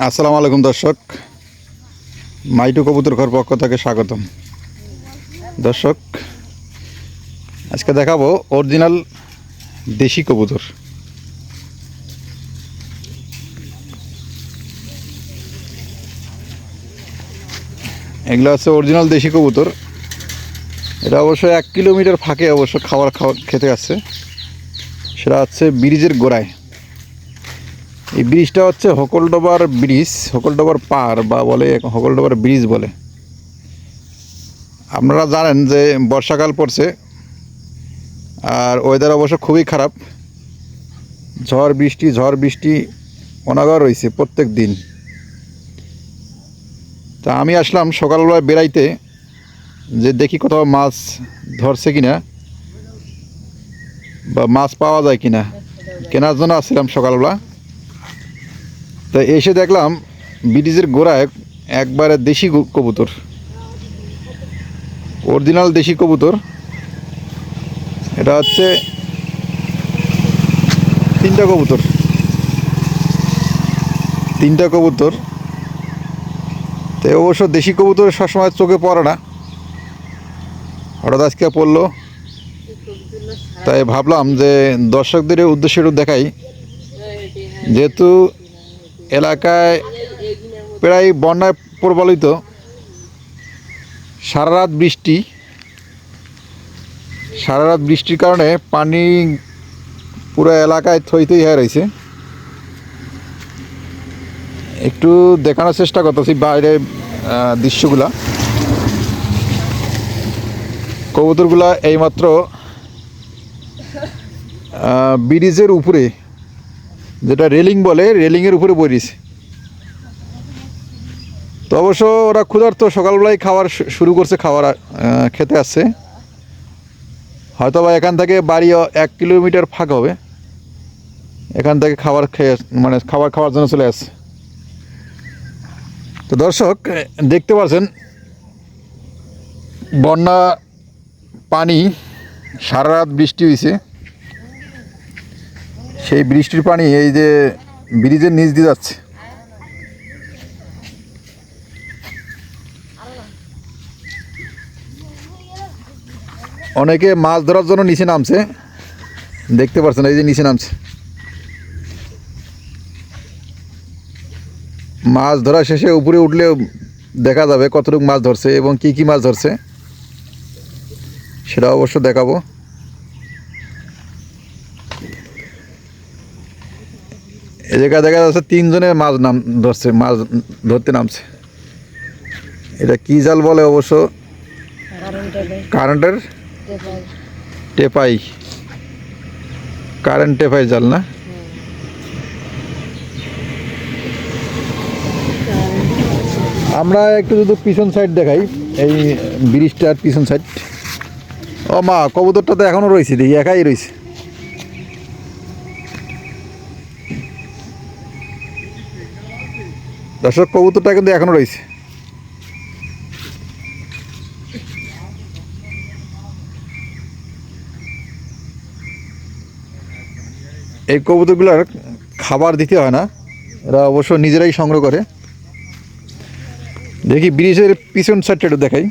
আসসালামু আলাইকুম দর্শক। মাইটু কবুতর ঘর পক্ষ থেকে স্বাগতম। দর্শক, আজকে দেখাবো অরিজিনাল দেশি কবুতর। এগুলো হচ্ছে অরিজিনাল দেশি কবুতর। এটা অবশ্য এক কিলোমিটার ফাঁকে অবশ্য খাবার খাওয়া খেতে আসছে সেটা হচ্ছে ব্রিজের গোড়ায়। এই ব্রিজটা হচ্ছে হকলডোবার ব্রিজ হকলডোবার পার বা বলে হকলডোবার ব্রিজ বলে। আপনারা জানেন যে বর্ষাকাল পড়ছে আর ওয়েদার অবশ্য খুবই খারাপ। ঝড় বৃষ্টি ঝড় বৃষ্টি অনাগর রয়েছে প্রত্যেক দিন। তা আমি আসলাম সকালবেলা বেড়াইতে, যে দেখি কোথাও মাছ ধরছে কিনা বা মাছ পাওয়া যায় কিনা। কেনার জন্য আসছিলাম সকালবেলা। তো এসে দেখলাম ব্রিটিশের গোড়ায় একবারে দেশি কবুতর। অরিজিনাল দেশি কবুতর। এটা হচ্ছে তিনটা কবুতর। তিনটা কবুতর। তো অবশ্য দেশি কবুতর সবসময় চোখে পড়ে না। হঠাৎ আজকে পড়ল। তাই ভাবলাম যে দর্শকদের উদ্দেশ্যে দেখাই। যেহেতু এলাকায় প্রায় বন্যায় প্রবলিত। সারা রাত বৃষ্টি। সারা রাত বৃষ্টির কারণে পানি পুরো এলাকায় থই থই হয়ে রয়েছে। একটু দেখানোর চেষ্টা করতেছি বাইরে দৃশ্যগুলা। কবুতরগুলা এইমাত্র ব্রিজের উপরে যেটা রেলিং বলে রেলিংয়ের উপরে বইরিছে তো অবশ্য ওরা ক্ষুধার্ত সকালবেলায় শু- শুরু করছে আহ, খেতে আসছে। হয়তো বা এখান থেকে বাড়ি এক কিলোমিটার ফাঁক হবে। এখান থেকে খাবার খেয়ে মানে খাবার খাওয়ার জন্য চলে আসছে। তো দর্শক দেখতে পাচ্ছেন বন্যা পানি সারা রাত বৃষ্টি হয়েছে সেই বৃষ্টির পানি এই যে ব্রিজের নিচ দিয়ে যাচ্ছে। অনেকে মাছ ধরার জন্য নিচে নামছে। দেখতে পাচ্ছেন এই যে নিচে নামছে। মাছ ধরা শেষে উপরে উঠলে দেখা যাবে কতটুকু মাছ ধরছে এবং কি কি মাছ ধরছে। সেটা অবশ্য দেখাবো। এই জায়গায় দেখা যাচ্ছে তিনজনে মাছ নাম ধরছে, মাছ ধরতে নামছে। এটা কি জাল বলে অবশ্য? কারেন্টের? টেপাই। কারেন্ট টেপাই জাল না? আমরা একটু যদি পিছন সাইড দেখাই, এই ব্রিজটার পিছন সাইড ও মা, কবুতরটা তো এখনও রয়েছে, দেখি, একাই রয়েছে। দর্শক, কবুতরটা কিন্তু এখনও রয়েছে। এই কবুতরগুলোর খাবার দিতে হয় না। এরা অবশ্য নিজেরাই সংগ্রহ করে। দেখি ব্রিজের পিছন সাইডটা দেখাই।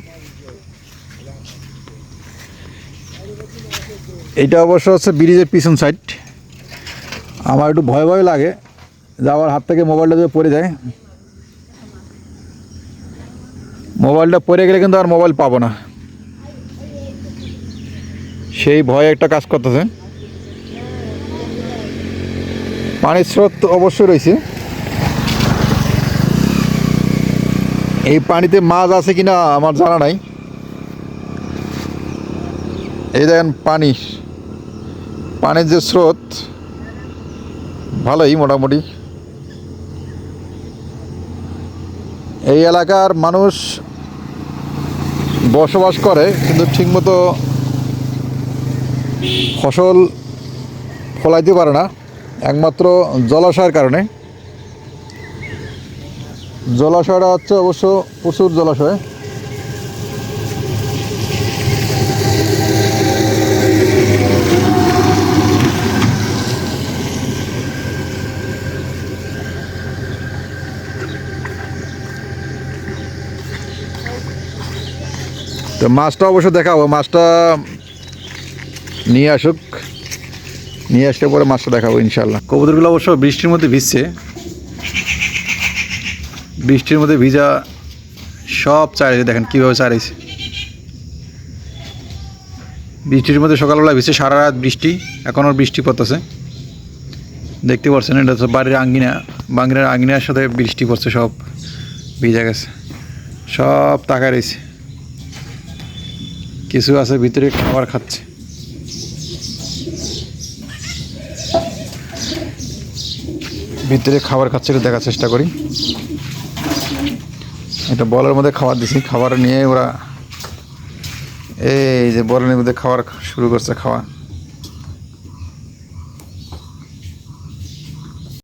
এইটা অবশ্য হচ্ছে ব্রিজের পিছন সাইড। আমার একটু ভয় ভয় লাগে। যাওয়ার হাত থেকে মোবাইলটা যদি পড়ে যায়। মোবাইলটা পড়ে গেলে কিন্তু আর মোবাইল পাবো না। সেই ভয়ে একটা কাজ করতেছে। পানির স্রোত অবশ্যই রয়েছে। এই পানিতে মাছ আছে কিনা আমার জানা নাই। এই দেখেন পানি। পানির যে স্রোত, ভালোই মোটামুটি। এই এলাকার মানুষ বসবাস করে, কিন্তু ঠিকমতো ফসল ফলাইতে পারে না, একমাত্র জলাশয়ের কারণে। জলাশয়টা হচ্ছে অবশ্য প্রচুর জলাশয়। তো মাছটা অবশ্য দেখাবো, মাছটা নিয়ে আসুক। নিয়ে আসলে পরে মাছটা দেখাবো ইনশাল্লাহ কবুতরগুলো অবশ্য বৃষ্টির মধ্যে ভিজছে। বৃষ্টির মধ্যে ভিজা সব চারিয়েছে দেখেন কীভাবে চারিয়েছে বৃষ্টির মধ্যে সকালবেলা ভিজছে, সারা রাত বৃষ্টি এখনও বৃষ্টি পড়তেছে। দেখতে পাচ্ছেন, এটা তো বাড়ির আঙ্গিনা, বাঙ্গিনার আঙ্গিনার সাথে বৃষ্টি পড়ছে, সব ভিজা গেছে, সব তাকায় রয়েছে। কিছু আছে ভিতরে, খাবার খাচ্ছে। ভিতরে খাবার খাচ্ছে একটু দেখার চেষ্টা করি। এটা বলের মধ্যে খাবার দিছি, খাবার নিয়ে ওরা এই যে বলের মধ্যে খাবার শুরু করছে খাওয়া।